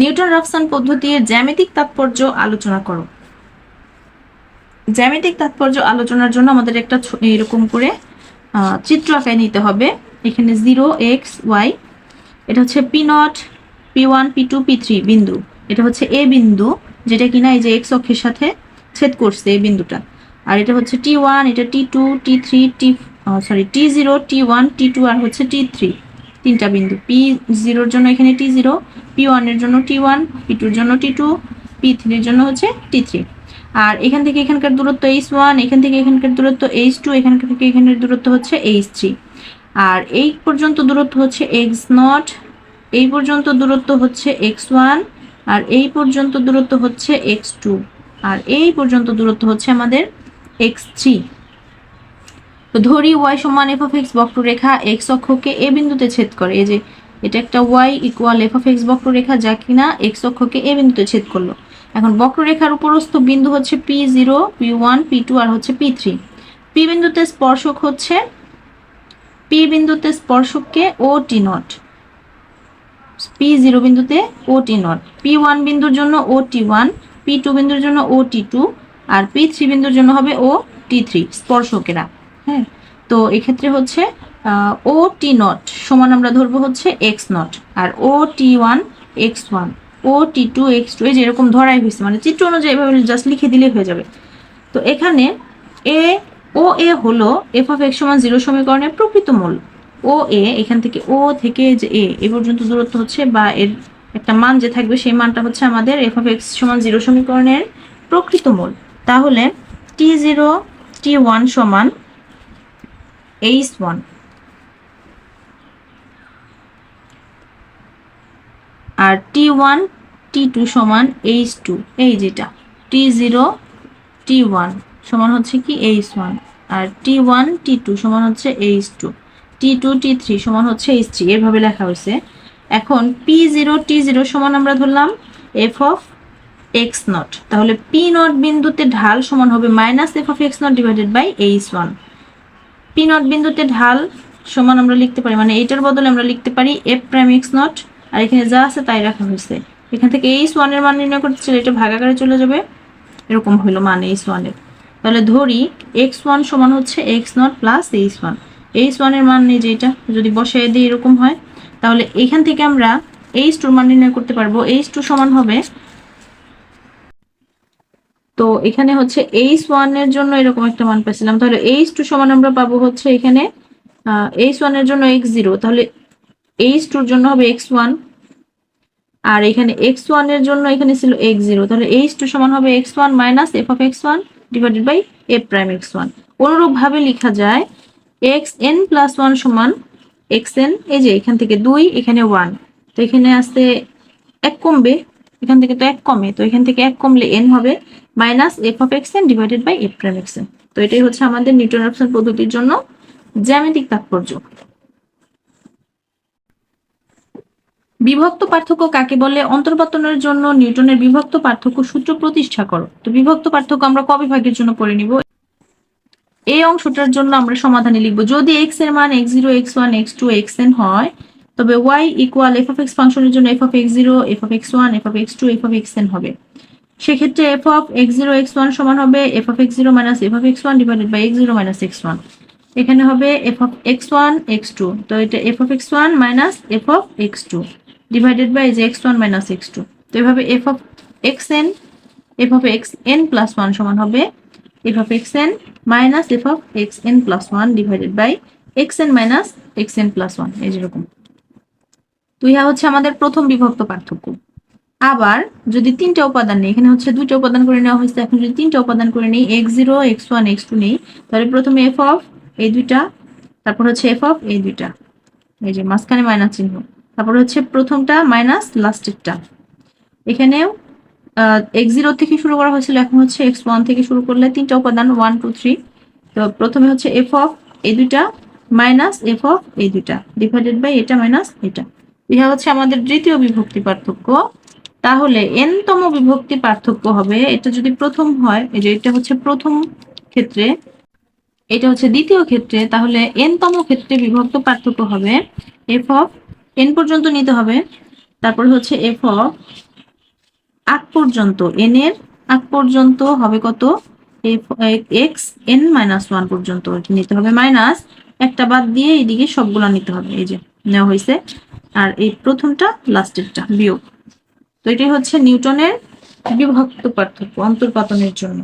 Newton Rafsan পদ্ধতির জ্যামিতিক তাৎপর্য আলোচনা করো। জ্যামিতিক তাৎপর্য আলোচনার জন্য আমাদের একটা এরকম করে চিত্র আঁকায় নিতে হবে। এখানে জিরো, এক্স, ওয়াই। এটা হচ্ছে P naught, P one, P two, P three বিন্দু। এটা হচ্ছে এ বিন্দু, যেটা কিনা এই যে এক্স অক্ষের সাথে ছেদ করছে এই বিন্দুটা। আর এটা হচ্ছে টি ওয়ান, এটা T two, T three, T sorry, T zero, T one, T two, আর হচ্ছে টি থ্রি। তিনটা বিন্দু। পি জিরোর জন্য এখানে টি জিরো পি ওয়ানের জন্য টি ওয়ান পি টুর জন্য টি টু পি থ্রির জন্য হচ্ছে টি থ্রি আর এখান থেকে এখানকার দূরত্ব এইচ ওয়ান এখান থেকে এখানকার দূরত্ব এইচ টু এখান থেকে এখানের দূরত্ব হচ্ছে এইচ থ্রি আর এই পর্যন্ত দূরত্ব হচ্ছে এক্স নট এই পর্যন্ত দূরত্ব হচ্ছে এক্স ওয়ান আর এই পর্যন্ত দূরত্ব হচ্ছে এক্স টু আর এই পর্যন্ত দূরত্ব হচ্ছে আমাদের এক্স থ্রি তো ধরি ওয়াই সমান এফ অফ এক্স বক্ররেখা এক্স অক্ষকে এ বিন্দুতে ছেদ করে। এই যে, এটা একটা y equal f of x বক্ররেখা যা কিনা এক্স অক্ষকে এ বিন্দুতে ছেদ করল। এখন বক্ররেখার উপরস্থ বিন্দু হচ্ছে P zero P one P two আর হচ্ছে পি থ্রি পি বিন্দুতে স্পর্শক হচ্ছে পি বিন্দুতে স্পর্শককে ও টি নট পি জিরো বিন্দুতে ও টি নট পি ওয়ান বিন্দুর জন্য ও টি ওয়ান পি টু বিন্দুর জন্য ও টি টু আর পি থ্রি বিন্দুর জন্য হবে ও টি থ্রি স্পর্শকেরা। হ্যাঁ। তো এক্ষেত্রে হচ্ছে ও টি নট সমান আমরা ধরবো হচ্ছে এক্স নট আর ও টি ওয়ান এক্স ওয়ান ও টি টু এক্স টু এই যেরকম ধরাই হয়েছে মানে চিত্র অনুযায়ী এভাবে জাস্ট লিখে দিলে হয়ে যাবে। তো এখানে এ ও এ হলো এফ অফ এক্স সমান জিরো সমীকরণের প্রকৃত মূল। ও এ এখান থেকে ও থেকে যে এ এ পর্যন্ত দূরত্ব হচ্ছে বা এর একটা মান যে থাকবে সেই মানটা হচ্ছে আমাদের এফ অফ এক্স সমান জিরো সমীকরণের প্রকৃত মূল। তাহলে টি জিরো টি ওয়ান সমান এইচ ওয়ান আর টি ওয়ান টি টু সমান এইচ টু এই যেটা। টি জিরো টি ওয়ান সমান হচ্ছে কি এইচ ওয়ান আর টি ওয়ান টি টু সমান হচ্ছে h two T two T three সমান হচ্ছে এইচ থ্রি এভাবে লেখা হয়েছে। এখন পি জিরো টি জিরো সমান আমরা ধরলাম এফ অফ এক্স নট তাহলে পি নট বিন্দুতে ঢাল সমান হবে minus f of x naught divided by h one P naught বিন্দুতে ঢাল সমান আমরা লিখতে পারি মানে এইটার বদলে আমরা লিখতে পারি এফ প্রাইম এক্স নট আর এখানে যা আছে তাই রাখা হয়েছে। এখান থেকে এইচ ওয়ানের মান নির্ণয় করতে চাইলে এটা ভাগাকারে চলে যাবে, এরকম হইল মান এইচ ওয়ানের তাহলে ধরি এক্স ওয়ান সমান হচ্ছে x naught plus h one h ওয়ানের মান নেই যেটা যদি বসায় দিই এরকম হয়, তাহলে এখান থেকে আমরা এইচ টুর মান নির্ণয় করতে পারব। এইচ টু সমান হবে তো এখানে হচ্ছে এইচ ওয়ানের জন্য এরকম একটা মান পেয়েছিলাম তাহলে এইচ টু সমান আমরা পাবো হচ্ছে এখানে এইচ ওয়ানের জন্য এক্স জিরো তাহলে এইচ টুর জন্য হবে এক্স ওয়ান আর এখানে এক্স ওয়ানের জন্য এখানে ছিল এক্স জিরো তাহলে এইচ টু সমান হবে x one minus f of x one divided by f prime x one অনুরূপ ভাবে লেখা যায় এক্স এন প্লাস ওয়ান সমান এক্স এন এই যে এখান থেকে দুই, এখানে ওয়ান তো এখানে আসতে এক কমবে এখান থেকে তো এক কমে, তো এখান থেকে এক কমলে এন হবে minus f of x n divided by f prime x n তো এটাই হচ্ছে আমাদের নিউটন রাফসন পদ্ধতির জন্য জ্যামিতিক তাৎপর্য। বিভক্ত পার্থক্য কাকে বলে? অন্তর্পতনের জন্য নিউটনের বিভক্ত পার্থক্য সূত্র প্রতিষ্ঠা করো। তো বিভক্ত পার্থক্য আমরা কবে ভাগের জন্য পড়ে নিব। এই অংশটার জন্য আমরা সমাধানে লিখব, যদি এক্সের মান x zero x one x two x n হয় তবে y equal f of x ফাংশনের জন্য f of x zero f of x one f of x two f of x n হবে সেক্ষেত্রে f of x zero x one সমান হবে f of x zero minus f of x one divided by x zero minus x one এখানে হবে f of x one x two তো এটা f of x one minus f of x two divided by যে x one minus x two তো এভাবে f of x n f of x n plus one সমান হবে f of x n minus f of x n plus one divided by x n minus x n plus one এই যেরকম ইহা হচ্ছে আমাদের প্রথম বিভক্ত পার্থক্য। আবার যদি তিনটা উপাদান নেই, এখানে হচ্ছে দুইটা উপাদান করে নেওয়া হয়েছে, এখন যদি তিনটা উপাদান করে নেই x zero x one x two নেই, তাহলে প্রথমে এফ অফ এই দুইটা, তারপর হচ্ছে এফ অফ এই দুইটা। এই যে মাঝখানে মাইনাস চিহ্ন। তারপর হচ্ছে প্রথমটা মাইনাস লাস্টেরটা এখানেও এক্স জিরো থেকে শুরু করা হয়েছিল, এখন হচ্ছে এক্স ওয়ান থেকে শুরু করলে তিনটা উপাদান ওয়ান টু থ্রি তো প্রথমে হচ্ছে এফ অফ এই দুইটা মাইনাস এফ অফ এই দুইটা। ডিভাইডেড বাই এটা মাইনাস এটা। ইহা হচ্ছে আমাদের দ্বিতীয় বিভক্তি পার্থক্য। তাহলে এনতম বিভক্তি পার্থক্য হবে, এটা যদি প্রথম হয়, এই যে এটা হচ্ছে প্রথম ক্ষেত্রে, এটা হচ্ছে দ্বিতীয় ক্ষেত্রে, তাহলে এনতম ক্ষেত্রে বিভক্ত পার্থক্য হবে এফ অফ এন পর্যন্ত নিতে হবে, তারপর হচ্ছে এফ অফ আগ পর্যন্ত এন এর আগ পর্যন্ত হবে কত? F x n minus one পর্যন্ত নিতে হবে মাইনাস একটা বাদ দিয়ে এইদিকে সবগুলো নিতে হবে, এই যে নেওয়া হয়েছে। আর এই প্রথমটা লাস্টেরটা বিয়োগ। তো এটাই হচ্ছে নিউটনের বিভক্ত পার্থক্য অন্তর্পাতনের জন্য।